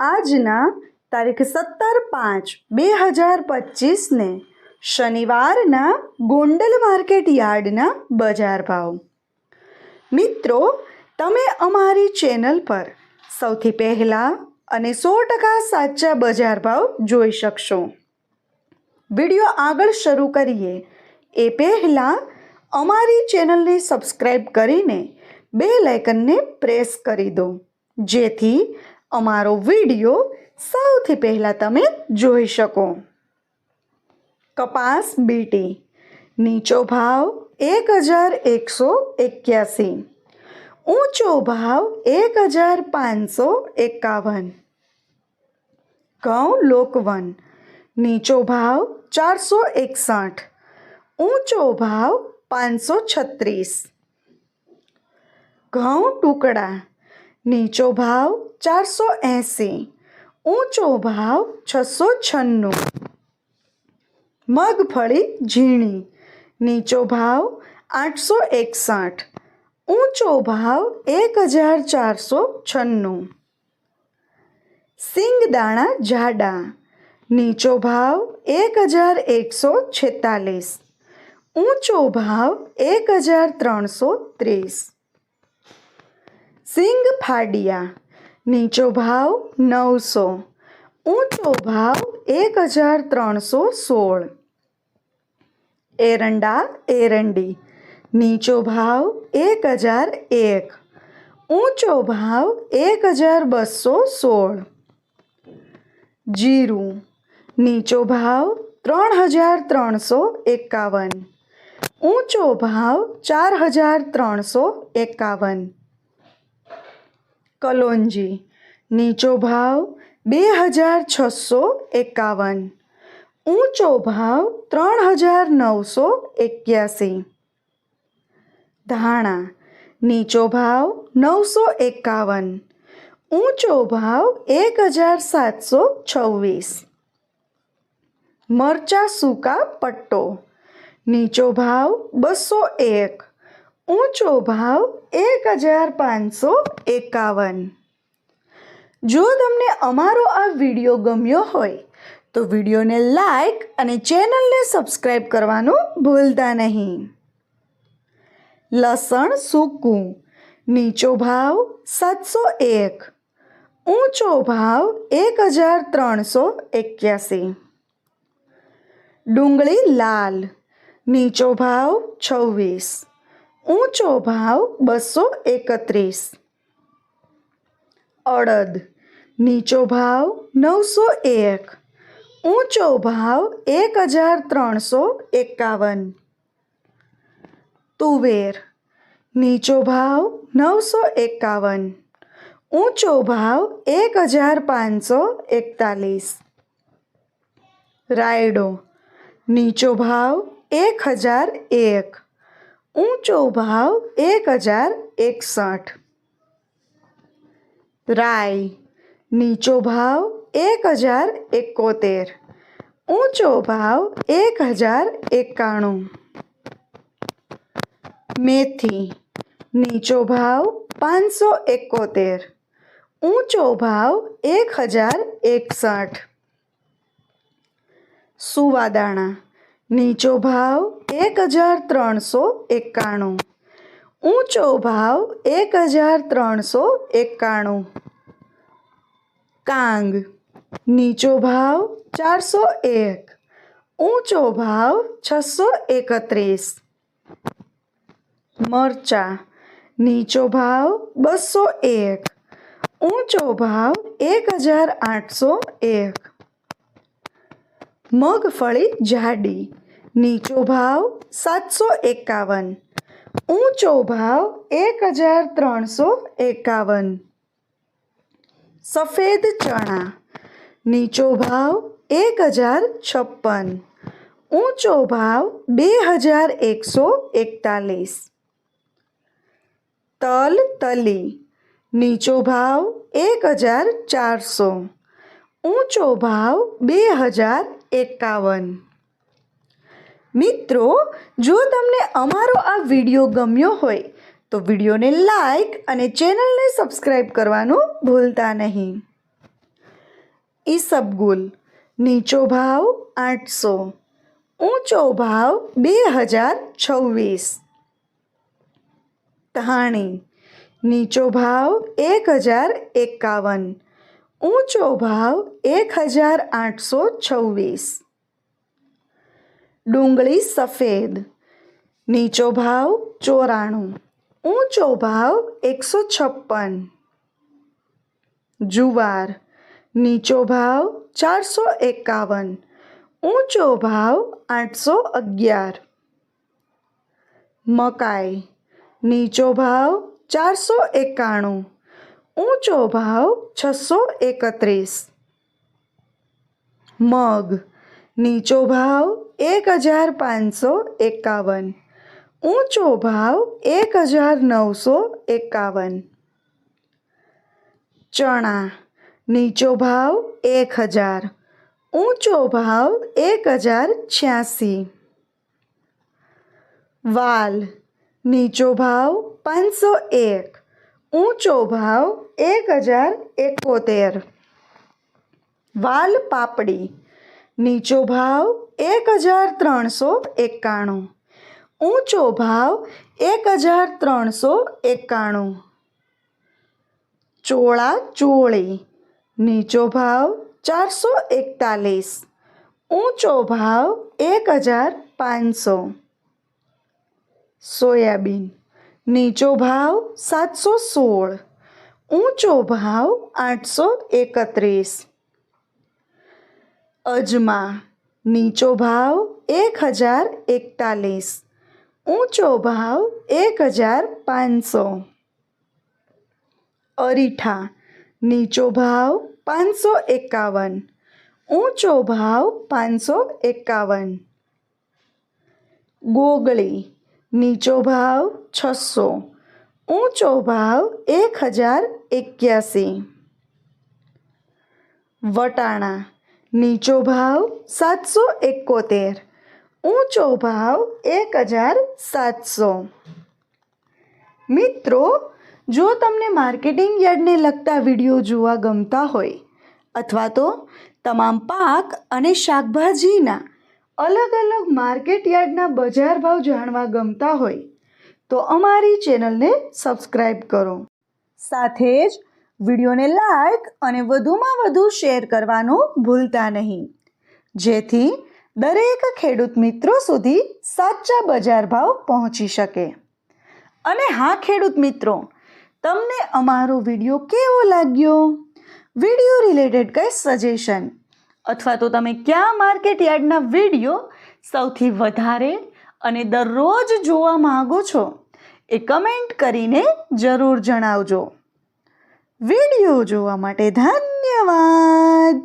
આજના તારીખ સત્તર પાંચ બે હજાર પચીસને શનિવારના ગોંડલ માર્કેટ યાર્ડના બજાર ભાવ. મિત્રો, તમે અમારી ચેનલ પર સૌથી પહેલાં અને સો ટકા સાચા બજાર ભાવ જોઈ શકશો. વીડિયો આગળ શરૂ કરીએ. એ પહેલાં અમારી ચેનલને સબસ્ક્રાઈબ કરીને બે લાઇકનને પ્રેસ કરી દો. જેથી અમારો વિડીયો સૌથી પહેલાં તમે જોઈ શકો કપાસ બીટી નીચો ભાવ એક હજાર એકસો એક્યાસી ઊંચો ભાવ એક હજાર પાંચસો એકાવન ઘઉં લોકવન નીચો ભાવ ચારસો એકસઠ ઊંચો ભાવ પાંચસો છત્રીસ ઘઉં ટુકડા નીચો ભાવ ચારસો એંસી ઊંચો ભાવ છસો છન્નું મગફળી ઝીણી નીચો ભાવ આઠસો એકસઠ ઊંચો ભાવ એક હજાર ચારસો છન્નું સિંગદાણા જાડા નીચો ભાવ એક હજાર એકસો છેતાલીસ ઊંચો ભાવ એક હજાર ત્રણસો ત્રીસ સિંગ ફાડિયા નીચો ભાવ નવસો ઊંચો ભાવ એક હજાર ત્રણસો સોળ એરંડા એરંડી નીચો ભાવ એક હજાર એક ઊંચો ભાવ એક હજાર બસો સોળ જીરું નીચો ભાવ ત્રણ હજાર ત્રણસો એકાવન ઊંચો ભાવ ચાર હજાર ત્રણસો એકાવન કલોંજી નીચો ભાવ બે હજાર છસો એકાવન, ઊંચો ભાવ ત્રણ હજાર નવસો એક્યાસી. ધાણા, નીચો ભાવ નવસો એકાવન, ઊંચો ભાવ એક હજાર સાતસો છવ્વીસ. મરચા સૂકા પટ્ટો, નીચો ભાવ બસો એક ઊંચો ભાવ એક હજાર પાંચસો એકાવન. જો તમને અમારો આ વીડિયો ગમ્યો હોય, તો વિડીયોને લાઈક અને ચેનલને સબસ્ક્રાઈબ કરવાનું ભૂલતા નહીં. લસણ સૂકું, નીચો ભાવ સાતસો એક, ઊંચો ભાવ એક હજાર ત્રણસો એક્યાસી. ડુંગળી લાલ, નીચો ભાવ છવ્વીસ. ઊંચો ભાવ બસો એકત્રીસ અડદ નીચો ભાવ નવસો એક ઊંચો ભાવ એક હજાર ત્રણસો એકાવન તુવેર નીચો ભાવ નવસો એકાવન ઊંચો ભાવ એક હજાર પાંચસો એકતાલીસ રાયડો નીચો ભાવ એક હજાર એક ઊંચો ભાવ એક હજાર એકસઠ રાઈ નીચો ભાવ એક હજાર એકોતેર ઊંચો ભાવ એક હજાર એકાણું મેથી નીચો ભાવ પાંચસો એકોતેર ઊંચો ભાવ એક હજાર એકસઠ સુવાદાણા નીચો ભાવ એક હજાર ત્રણસો એકાણું. ઊંચો ભાવ એક હજાર ત્રણસો એકાણું. કાંગ. નીચો ભાવ ચારસો એક. ઊંચો ભાવ છસો એકત્રીસ. મરચા. નીચો ભાવ બસો એક. ઊંચો ભાવ એક હજાર આઠસો એક. મગફળી જાડી, નીચો ભાવ સાતસો એકાવન, ઊંચો ભાવ એક હજાર ત્રણસો એકાવન. સફેદ ચણા, નીચો ભાવ એક હજાર છપ્પન, ઊંચો ભાવ બે હજાર એકસો એકતાલીસ. તલ તલી, નીચો ભાવ એક હજાર ચારસો. ઊંચો ભાવ બે હજાર એકાવન. મિત્રો, જો તમને અમારો આ વીડિયો ગમ્યો હોય, તો વિડીયોને લાઈક અને ચેનલને સબસ્ક્રાઈબ કરવાનું ભૂલતા નહીં. ઈસબગુલ, નીચો ભાવ આઠસો, ઊંચો ભાવ બે હજાર છવ્વીસ. ધાણી નીચો ભાવ એક હજાર એકાવન. ઊંચો ભાવ એક હજાર આઠસો છવ્વીસ. ડુંગળી સફેદ. નીચો ભાવ ચોરાણું. ઊંચો ભાવ એકસો છપ્પન. જુવાર. નીચો ભાવ ચારસો એકાવન. ઊંચો ભાવ આઠસો અગિયાર. મકાઈ. નીચો ભાવ ચારસો એકાણું. ઊંચો ભાવ છસો એકત્રીસ મગ નીચો ભાવ એક હજાર પાંચસો એકાવન ઊંચો ભાવ એક હજાર નવસો એકાવન ચણા નીચો ભાવ એક હજાર ઊંચો ભાવ એક હજાર છ્યાસી વાલ નીચો ભાવ પાંચસો એક ઊંચો ભાવ એક હજાર એકોતેર વાલ પાપડી નીચો ભાવ એક હજાર ત્રણસો એકાણું ઊંચો ભાવ એક હજાર ત્રણસો એકાણું ચોળા ચોળી નીચો ભાવ ચારસો એકતાલીસ ઊંચો ભાવ એક હજાર પાંચસો સોયાબીન નીચો ભાવ સાતસો સોળ ઊંચો ભાવ આઠસો એકત્રીસ અજમા નીચો ભાવ એક હજાર એકતાલીસ ઊંચો ભાવ એક હજાર પાંચસો અરીઠા નીચો ભાવ પાંચસો એકાવન ઊંચો ભાવ પાંચસો એકાવન ગોગળી નીચો ભાવ છસો, ઊંચો ભાવ એક હજાર એક્યાસી. વટાણા નીચો ભાવ સાતસો એકોતેર, ઊંચો ભાવ એક હજાર સાતસો. મિત્રો, જો તમને માર્કેટિંગ યાર્ડને લગતા વીડિયો જોવા ગમતા હોય, અથવા તો તમામ પાક અને શાકભાજીના અલગ અલગ માર્કેટ યાર્ડના બજાર ભાવ જાણવા ગમતા હોય, તો અમારી ચેનલને સબસ્ક્રાઈબ કરો. સાથે જ વિડીયોને લાઈક અને વધુમાં વધુ શેર કરવાનું ભૂલતા નહીં. જેથી દરેક ખેડૂત મિત્રો સુધી સાચા બજાર ભાવ પહોંચી શકે. અને હા, ખેડૂત મિત્રો, તમને અમારો વીડિયો કેવો લાગ્યો? વીડિયો રિલેટેડ કંઈ સજેશન? અથવા તો તમે કયા માર્કેટ યાર્ડના વીડિયો સૌથી વધારે અને દરરોજ જોવા માગો છો એ કમેન્ટ કરીને જરૂર જણાવજો. વીડિયો જોવા માટે ધન્યવાદ!